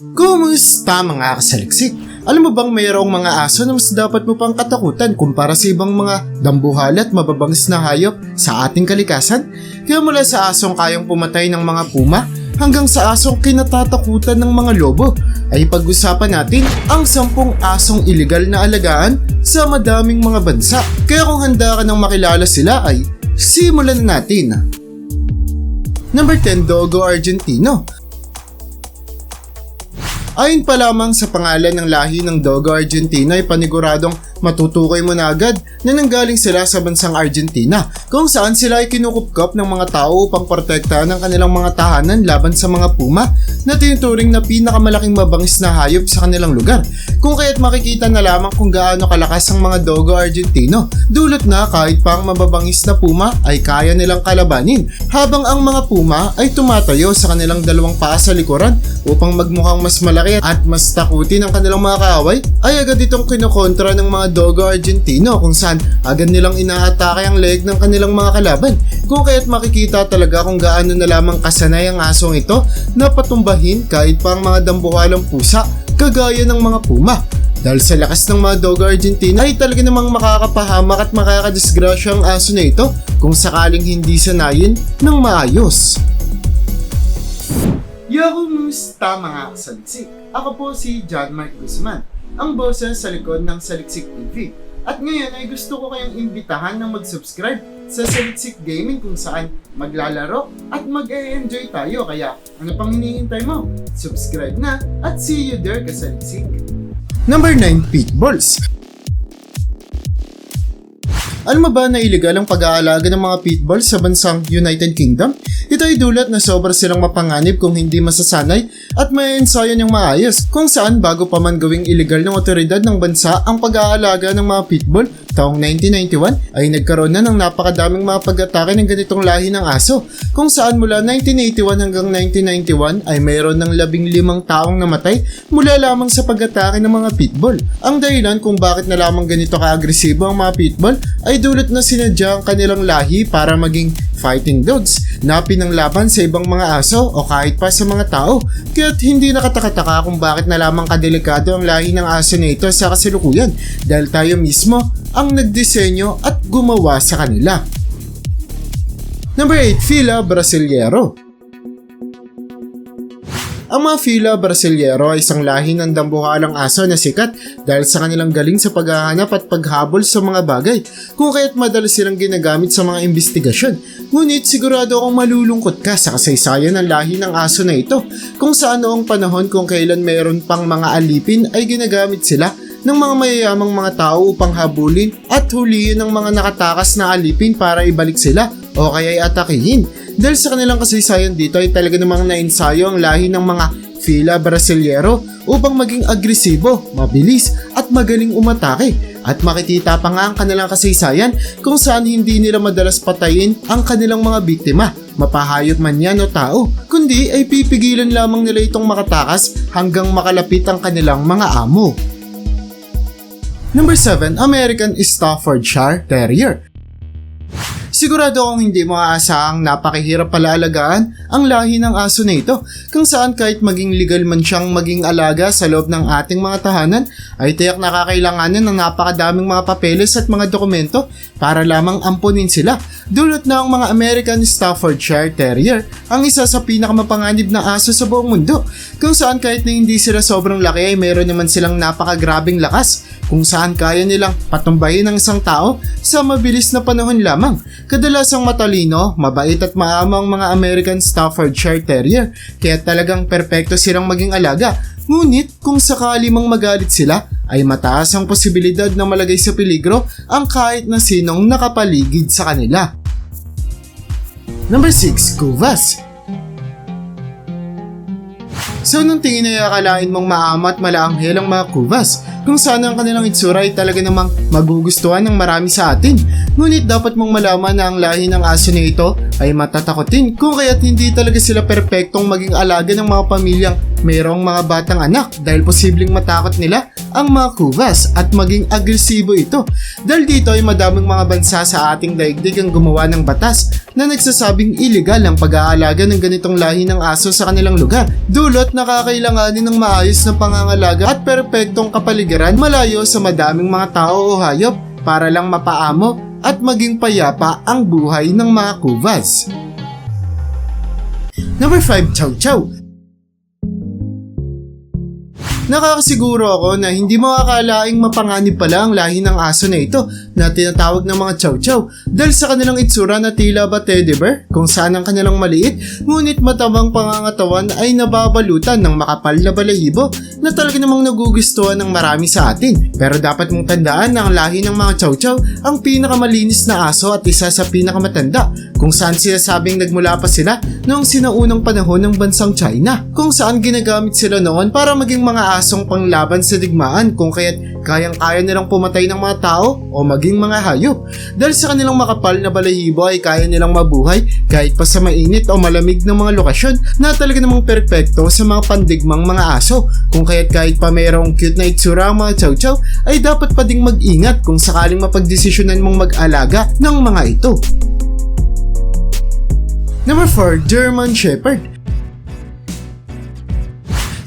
Kumusta mga kasaliksik? Alam mo bang mayroong mga aso na mas dapat mo pang katakutan kumpara sa ibang mga dambuhal at mababangis na hayop sa ating kalikasan? Kaya mula sa asong kayang pumatay ng mga puma hanggang sa asong kinatatakutan ng mga lobo ay pag-usapan natin ang sampung asong iligal na alagaan sa madaming mga bansa. Kaya kung handa ka nang makilala sila ay simulan na natin. Number 10, Dogo Argentino. Ayon pa lamang sa pangalan ng lahi ng Dogo Argentina ay paniguradong matutukoy mo na agad na nanggaling sila sa bansang Argentina kung saan sila ay kinukupkop ng mga tao upang protektahan ang kanilang mga tahanan laban sa mga puma na tinuturing na pinakamalaking mabangis na hayop sa kanilang lugar. Kung kaya't makikita na lamang kung gaano kalakas ang mga Dogo Argentino dulot na kahit pa ang mababangis na puma ay kaya nilang kalabanin habang ang mga puma ay tumatayo sa kanilang dalawang paa sa likuran upang magmukhang mas malaki at mas takutin ang kanilang mga kaaway ay agad itong kinokontra ng mga Dogo Argentino kung saan agad nilang inaatake ang leg ng kanilang mga kalaban. Kung kaya't makikita talaga kung gaano na lamang kasanay ang asong ito na patumbahin kahit pa ang mga dambuhalang pusa kagaya ng mga puma. Dahil sa lakas ng mga Dogo Argentina ay talaga namang makakapahamak at makakadisgrasya ang aso na ito kung sakaling hindi sanayin ng maayos. Yo, kumusta mga kasaliksik? Ako po si John Mark Guzman, ang boses sa likod ng Saliksik TV. At ngayon ay gusto ko kayong imbitahan na mag-subscribe sa Saliksik Gaming kung saan maglalaro at mag-e-enjoy tayo. Kaya ano pang hinihintay mo? Subscribe na at see you there kasaliksik! Number 9, Pitbulls. Alam ba na illegal ang pag-aalaga ng mga pitbulls sa bansang United Kingdom? Ito ay dulat na sobra silang mapanganib kung hindi masasanay at may ensayo niyang maayos kung saan bago pa man gawing illegal ng otoridad ng bansa ang pag-aalaga ng mga pitbull taong 1991 ay nagkaroon na ng napakadaming mga pag-atake ng ganitong lahi ng aso kung saan mula 1981 hanggang 1991 ay mayroon ng labing limang taong namatay mula lamang sa pag-atake ng mga pitbull. Ang dahilan kung bakit na lamang ganito ka-agresibo ang mga pitbull ay dulot na sinadya ang kanilang lahi para maging fighting dogs na pinanglaban sa ibang mga aso o kahit pa sa mga tao. Kaya't hindi nakatakataka kung bakit na lamang kadelikado ang lahi ng aso na ito sa kasalukuyan dahil tayo mismo ang nagdisenyo at gumawa sa kanila. Number 8, Fila Brasileiro. Ang mga Fila Brasileiro ay isang lahi ng dambuhalang aso na sikat dahil sa kanilang galing sa paghahanap at paghabol sa mga bagay kung kaya't madalas silang ginagamit sa mga investigasyon. Ngunit sigurado akong malulungkot ka sa kasaysayan ng lahi ng aso na ito kung saan noong panahon kung kailan mayroon pang mga alipin ay ginagamit sila ng mga mayayamang mga tao upang habulin at huliin ng mga nakatakas na alipin para ibalik sila o kaya'y atakihin. Dahil sa kanilang kasaysayan dito ay talaga namang nainsayo ang lahi ng mga Fila Brasileiro upang maging agresibo, mabilis at magaling umatake. At makikita pa nga ang kanilang kasaysayan kung saan hindi nila madalas patayin ang kanilang mga biktima, mapahayop man yan o tao, kundi ay pipigilan lamang nila itong makatakas hanggang makalapit ang kanilang mga amo. Number 7, American Staffordshire Terrier. Sigurado akong hindi mo aasahang napakahirap pala alagaan ang lahi ng aso na ito kung saan kahit maging legal man siyang maging alaga sa loob ng ating mga tahanan ay tiyak nakakailanganin ng napakadaming mga papeles at mga dokumento para lamang ampunin sila. Dulot na ang mga American Staffordshire Terrier ang isa sa pinakamapanganib na aso sa buong mundo kung saan kahit na hindi sila sobrang laki ay meron naman silang napakagrabing lakas kung saan kaya nilang patumbayin ang isang tao sa mabilis na panahon lamang. Kadalasang matalino, mabait at maamang mga American Staffordshire Terrier kaya talagang perpekto silang maging alaga. Ngunit kung sakali mang magalit sila, ay mataas ang posibilidad na malagay sa peligro ang kahit na sinong nakapaligid sa kanila. Number 6, Kuvas. So nung tingin ay akalain mong maamat malaanghel ang mga kuvas kung saan ang kanilang itsura ay talaga namang magugustuhan ng marami sa atin. Ngunit dapat mong malaman na ang lahi ng aso na ito ay matatakotin kung kaya't hindi talaga sila perpektong maging alaga ng mga pamilyang mayroong mga batang anak dahil posibleng matakot nila ang mga kuvas at maging agresibo ito. Dahil dito ay madaming mga bansa sa ating daigdig ang gumawa ng batas na nagsasabing illegal ang pag-aalaga ng ganitong lahi ng aso sa kanilang lugar. Dulot nakakailanganin ng maayos na pangangalaga at perpektong kapaligiran malayo sa madaming mga tao o hayop para lang mapaamo at maging payapa ang buhay ng mga kuvas. Number 5, Chow Chow. Nakakasiguro ako na hindi makakalaing mapanganib pala ang lahi ng aso na ito na tinatawag ng mga chow chow dahil sa kanilang itsura na tila ba teddy bear kung saan ang kanilang maliit ngunit matabang pangangatawan ay nababalutan ng makapal na balahibo na talaga namang nagugustuhan ng marami sa atin. Pero dapat mong tandaan na ang lahi ng mga chow chow ang pinakamalinis na aso at isa sa pinakamatanda kung saan sinasabing nagmula pa sila noong sinaunang panahon ng bansang China kung saan ginagamit sila noon para maging mga asong panglaban sa digmaan kung kaya't kayang-kaya nilang pumatay ng mga tao o maging mga hayop. Dahil sa kanilang makapal na balahibo ay kaya nilang mabuhay kahit pa sa mainit o malamig ng mga lokasyon na talaga namang perpekto sa mga pandigmang mga aso. Kung kaya't kahit pa mayroong cute na itsura ang mga chow chow ay dapat pa ding mag-ingat kung sakaling mapagdesisyonan mong mag-alaga ng mga ito. Number 4, German Shepherd.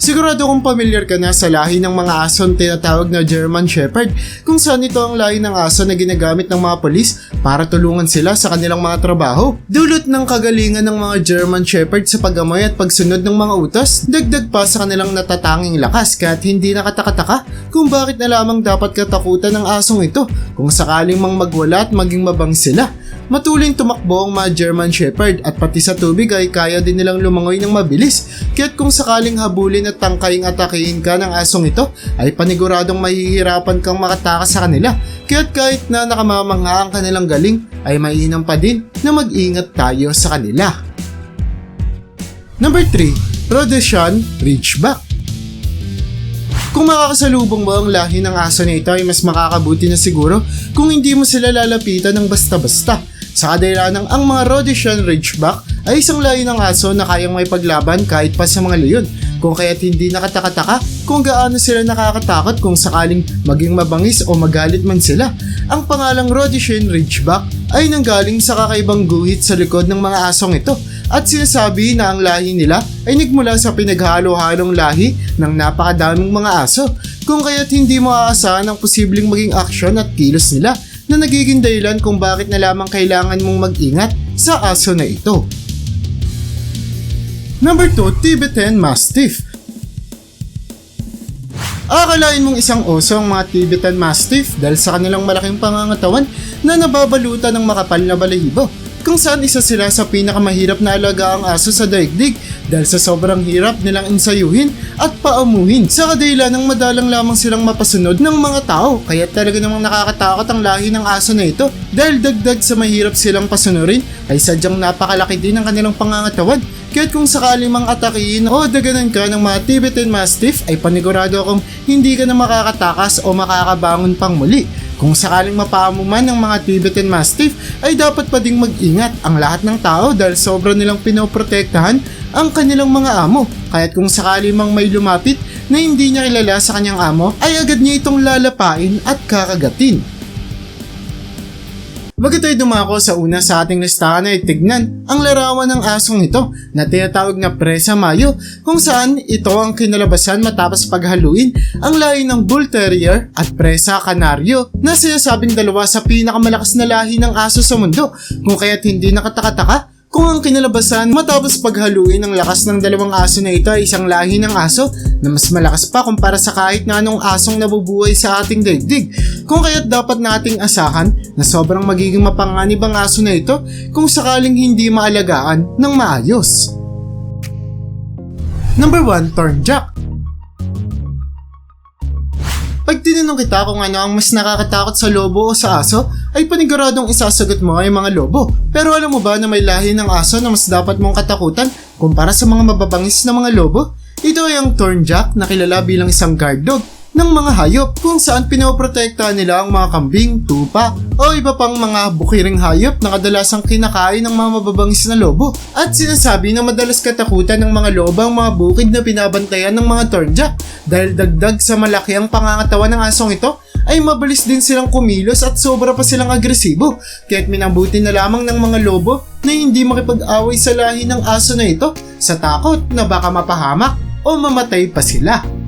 Sigurado kung familiar ka na sa lahi ng mga ason tinatawag na German Shepherd kung saan ito ang lahi ng aso na ginagamit ng mga polis para tulungan sila sa kanilang mga trabaho. Dulot ng kagalingan ng mga German Shepherd sa pagamoy at pagsunod ng mga utos, dagdag pa sa kanilang natatanging lakas kahit hindi nakatakataka kung bakit na lamang dapat katakutan ng asong ito kung sakaling mang magwala at maging mabang sila. Matuling tumakbo ang mga German Shepherd at pati sa tubig ay kaya din nilang lumangoy ng mabilis. Kaya't kung sakaling habulin at tangkaying atakihin ka ng asong ito, ay paniguradong mahihirapan kang makatakas sa kanila. Kaya't kahit na nakamamangha ang kanilang galing, ay mainam pa din na mag-ingat tayo sa kanila. Number 3, Rhodesian Ridgeback. Kung makakasalubong mo ang lahi ng aso na ito ay mas makakabuti na siguro kung hindi mo sila lalapitan ng basta-basta. Sa kadahilanang ang mga Rhodesian Ridgeback ay isang lahi ng aso na kayang may paglaban kahit pa sa mga leon. Kung kaya't hindi nakatakataka kung gaano sila nakakatakot kung sakaling maging mabangis o magalit man sila. Ang pangalang Rhodesian Ridgeback ay nanggaling sa kakaibang guhit sa likod ng mga asong ito at sinasabi na ang lahi nila ay nagmula sa pinaghalo-halong lahi ng napakadaming mga aso kung kaya't hindi mo aasahan ang posibleng maging aksyon at kilos nila na nagiging dahilan kung bakit na lamang kailangan mong mag-ingat sa aso na ito. Number 2, Tibetan Mastiff. Akalain mong isang oso ang mga Tibetan Mastiff dahil sa kanilang malaking pangangatawan na nababalutan ng makapal na balahibo kung saan isa sila sa pinakamahirap na alagaang aso sa daigdig dahil sa sobrang hirap nilang insayuhin at paamuhin. Sa kadila ng madalang lamang silang mapasunod ng mga tao kaya talaga namang nakakatakot ang lahi ng aso na ito. Dahil dagdag sa mahirap silang pasunurin ay sadyang napakalaki din ang kanilang pangangatawan. Kaya't kung sakali mang atakihin o daganan ka ng mga Tibetan Mastiff ay panigurado akong hindi ka na makakatakas o makakabangon pang muli. Kung sakaling mapaamo man ng mga Tibetan Mastiff ay dapat pa ding mag-ingat ang lahat ng tao dahil sobra nilang pinoprotektahan ang kanilang mga amo. Kaya't kung sakali mang may lumapit na hindi niya kilala sa kanyang amo ay agad niya itong lalapain at kakagatin. Bago tayo dumako sa una sa ating listahan ay tignan ang larawan ng asong ito na tinatawag na Presa Mayo kung saan ito ang kinalabasan matapos paghaluin ang lahi ng Bull Terrier at Presa Canario na sinasabing dalawa sa pinakamalakas na lahi ng aso sa mundo. Kung kaya't hindi nakatakataka kung ang kinalabasan matapos paghaluin ng lakas ng dalawang aso na ito ay isang lahi ng aso na mas malakas pa kumpara sa kahit na anong asong nabubuhay sa ating daigdig. Kung kaya't dapat nating asahan na sobrang magiging mapanganib ang aso na ito kung sakaling hindi maalagaan ng maayos. Number 1, Thornjack. Pag tinanong kita kung ano ang mas nakakatakot sa lobo o sa aso, ay paniguradong isasagot mo ay mga lobo. Pero alam mo ba na may lahi ng aso na mas dapat mong katakutan kumpara sa mga mababangis na mga lobo? Ito ay ang Thornjack na kilala bilang isang guard dog ng mga hayop kung saan pinoprotektahan nila ang mga kambing, tupa o iba pang mga bukiring hayop na kadalasang kinakain ng mga mababangis na lobo. At sinasabi na madalas katakutan ng mga lobo ang mga bukid na pinabantayan ng mga Thornjack Dahil dagdag sa malaki ang pangangatawan ng asong ito, ay mabilis din silang kumilos at sobra pa silang agresibo. Kaya't minabuti na lamang ng mga lobo na hindi makipag-away sa lahi ng aso na ito sa takot na baka mapahamak o mamatay pa sila.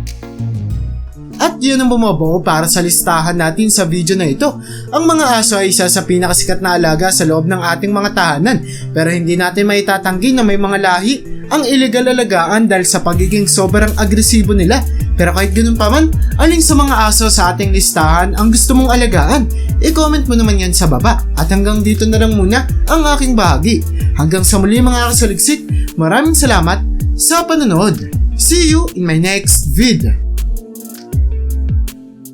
At yun ang bumubuo para sa listahan natin sa video na ito. Ang mga aso ay isa sa pinakasikat na alaga sa loob ng ating mga tahanan pero hindi natin maitatanggi na may mga lahi ang illegal alagaan dahil sa pagiging sobrang agresibo nila. Pero kahit ganun pa man, alin sa mga aso sa ating listahan ang gusto mong alagaan? I-comment mo naman yan sa baba. At hanggang dito na lang muna ang aking bahagi. Hanggang sa muli mga kasaliksik, maraming salamat sa panonood. See you in my next video.